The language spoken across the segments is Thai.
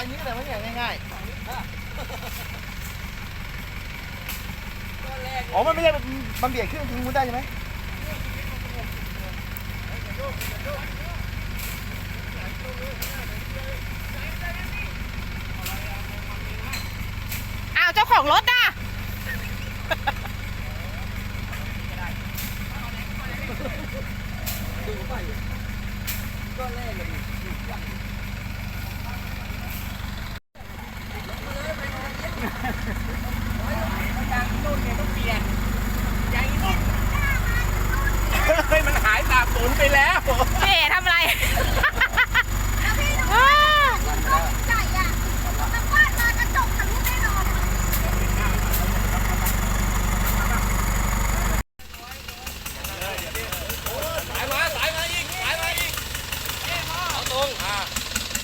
ามาลายนี้ก็ได้มั้งเนี่ยง่ายๆ อ๋อ มันไม่ใช่ มันมันเบียดขึ้นทางนู้นได้ใช่ไหมอ้าวเจ้าของรถอะ เฮ้ย มันหายสาบสูญไปแล้ว พี่เอ๋ทำอะไร แล้วพี่ดู อ้า รถใหญ่อะมันฟาดมากระจกทะลุแน่นอน สายมาสายมาอีกสายมาอีกเอาตรงอ่า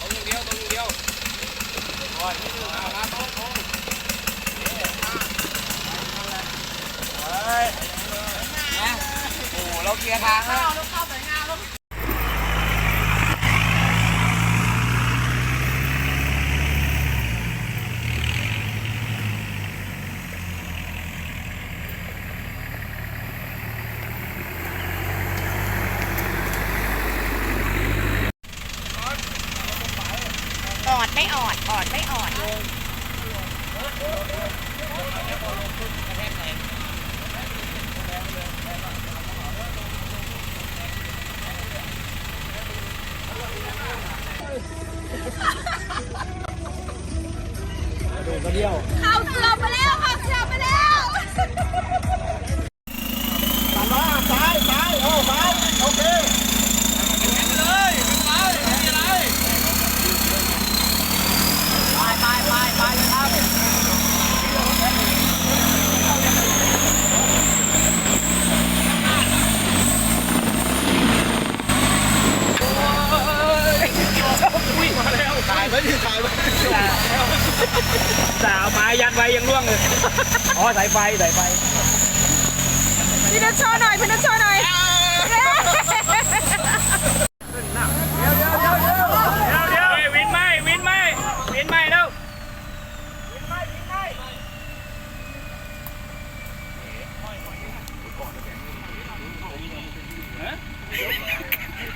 ตรงอย่างเดียวตรงอย่างเดียว เฮ้ยนิดนึงอ่ามาตรงตรงนะโอ้โหเราเคลียร์ทางแล้ว ออดไม่ออด ออดไม่ออดเลย เขาเกือไปแล้วค่ะเกือไปแล้ว สามล้ออะซ้ายซ้ายโอ้ซ้ายโอเค เลยไม่เป็นไรไม่มีอะไรไปไปไปไปเลยครับ ถ่ายไว้ดิถ่ายไว้ แต่เอาไม้ยัดไว้ยังร่วงเลย อ๋อสาย ไฟสายไฟพี่นัทโชว์หน่อยพี่นัทโชว์หน่อยเดี๋ยวเดี๋ยววินไหมวินไหมวินไหมแล้ว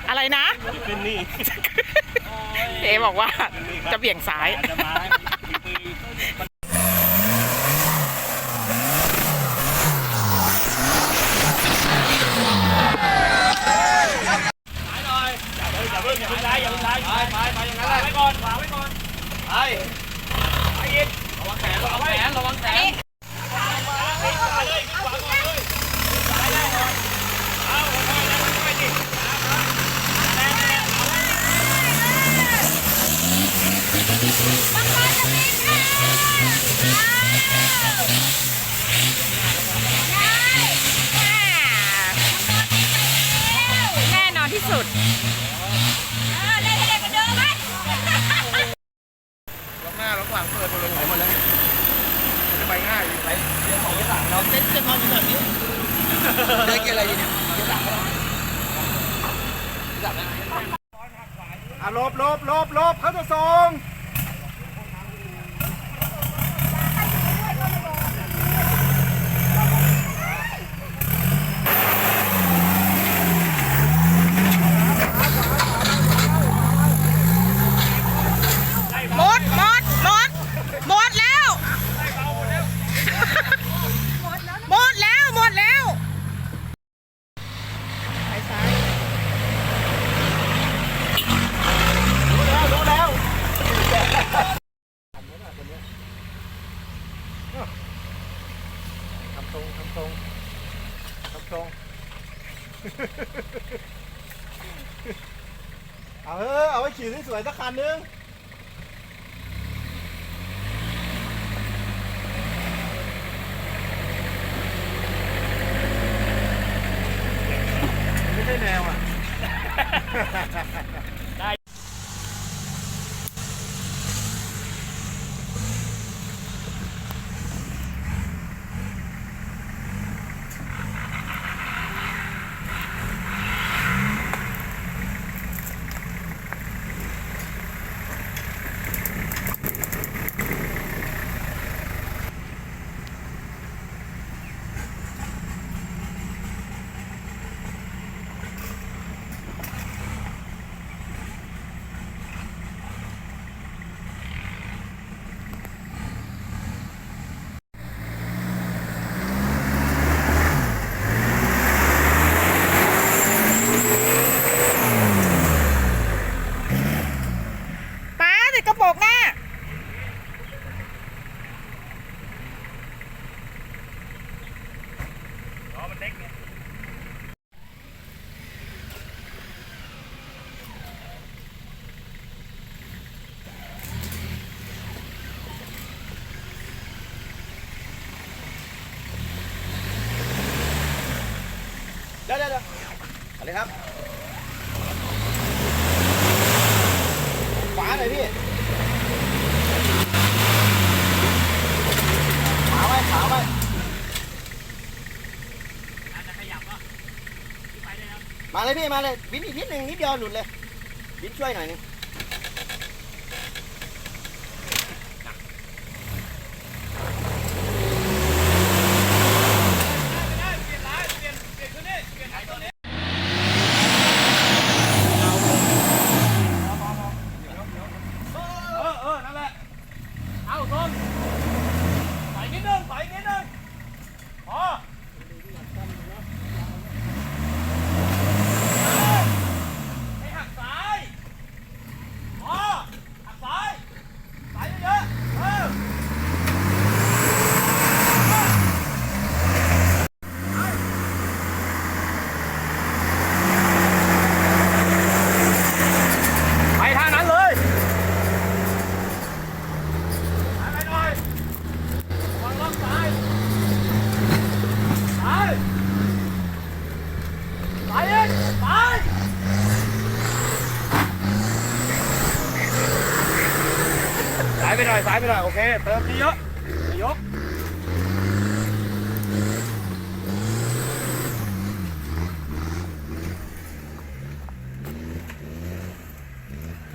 อะไรนะ เป็นนี่ เอ๋บอกว่าจะเบี่ยงซ้าย จะมาแานนึงไม่ใช่แนวอะ มาเลยพี่มาเลยบินอีกนิดหนึ่งนิดเดียวหลุดเลยบินช่วยหน่อยนึง เติมเยอะยก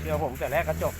เดี๋ยวผมแต่แรกกระจก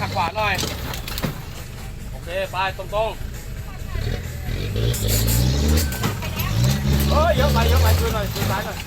หักขวาหน่อย โอเค ไปตรงตรงเฮ้ยเยอะไปเยอะไปคืนหน่อยคืนซ้ายหน่อย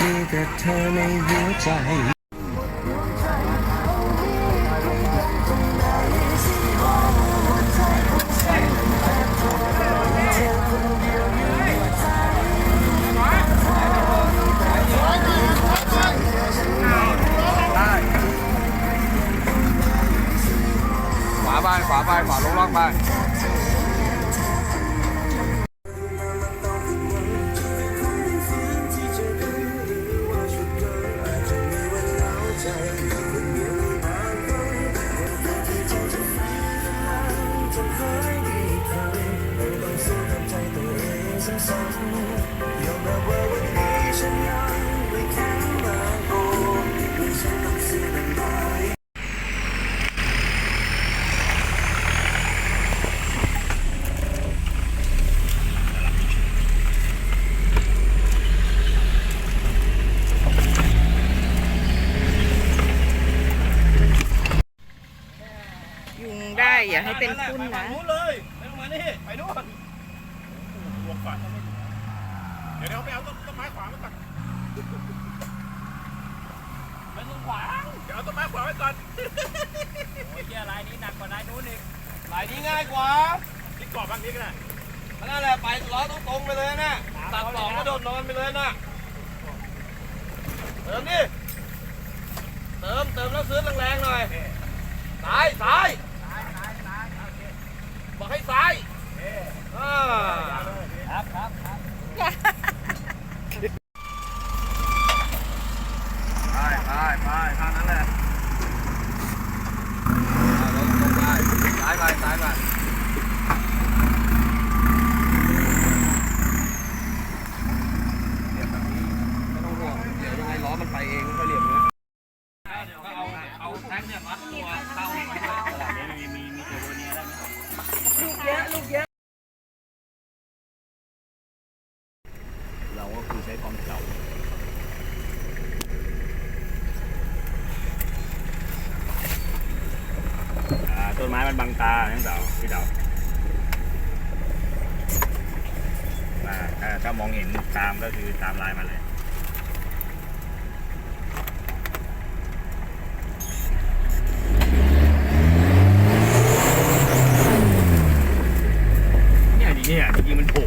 มีแต่เธอในหัวใจ เป็นคุณไปนะนู้นเลยไม่ต้องมานี่ไปนู่นบวกก่อนเดี๋ยวเดี๋ยวไปเอาต้นต้นไม้ขวางไว้ก่อนไม่ต้องขวางเดี๋ยวเอาต้นไม้ขวางไว้ก่อนโอ้ยเหี้ยลายนี้หนักกว่าลายนู้นอีกลายนี้ง่ายกว่าที่กรอบบางนี้ก็ได้นั่นแหละไปล้อตรงๆไปเลยนะตัดสองกระโดดนอนไปเลยนะเติมดิเติมเติมแล้วซื้อแรงๆหน่อยซ้ายซ้าย บอกให้ซ้ายอ่าครับครับครับไปไปไปทางนั้นแหละอ่ารถตรงไปซ้ายไปซ้ายไปเหลี่ยมแบบนี้ไม่ต้องห่วงเดี๋ยวยังไงล้อมันไปเองมันก็เหลี่ยมเนี้ยเดี๋ยวก็เอาเอาแท็กเนี่ยมัดตัวเข้า ต้นไม้มันบังตาทั้งเดาพี่เดามาถ้าถ้ามองเห็นตามก็คือตามลายมาเลยเนี่ยจริงๆอะจริงๆมันโผล่